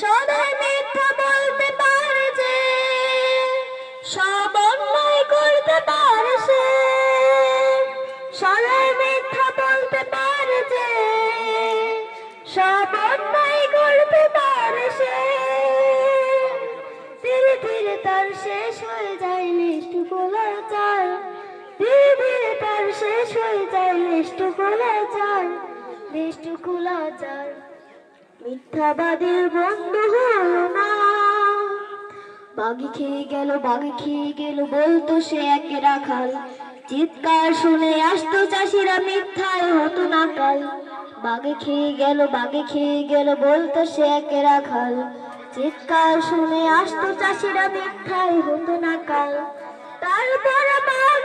সদাই মিথ্যা বলতে পারে যে সব অন্যায় করতে পারে সে। সদাই মিথ্যা বলতে পারে যে সব অন্যায় করতে পারে সে। ধীরে ধীরে তার শেষ হয়ে যায় লিষ্টু চাল ধীরে ধীরে তার শেষ হয়ে যায় লিষ্টু চাল লিষ্টু চাল মিথ্যাবাদের বন্ধু হলো না। বাঘি খেয়ে গেল, বাঘি খেয়ে গেল, বলতো সে একে রাখাল। চিৎকার শুনে আসতো চাষিরা, মিথ্যায় হতো না কাল বাঘে খেয়ে গেল, বাঘে খেয়ে গেল, বলতো সে একে রাখাল। চিৎকার শুনে আসতো চাষিরা, মিথ্যায় হতো না কাল তারপর বাঘ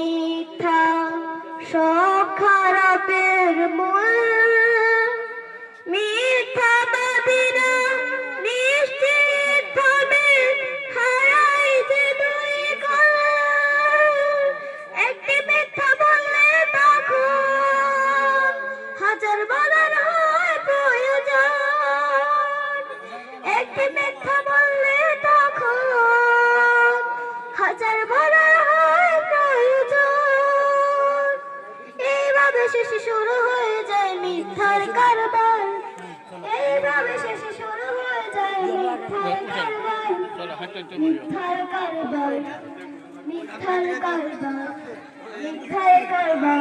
বলার হয় প্রয়োজন। একটি মিথ্যা বললে তখন হাজার বলার হয় প্রয়োজন। এইভাবে শেষে শুরু হয়ে যায় মিথ্যার কারবার। এইভাবে শেষে শুরু হয়ে যায় মিথ্যার কারবার। মিথ্যার কারবার মিথ্যার কারবার মিথ্যার কারবার।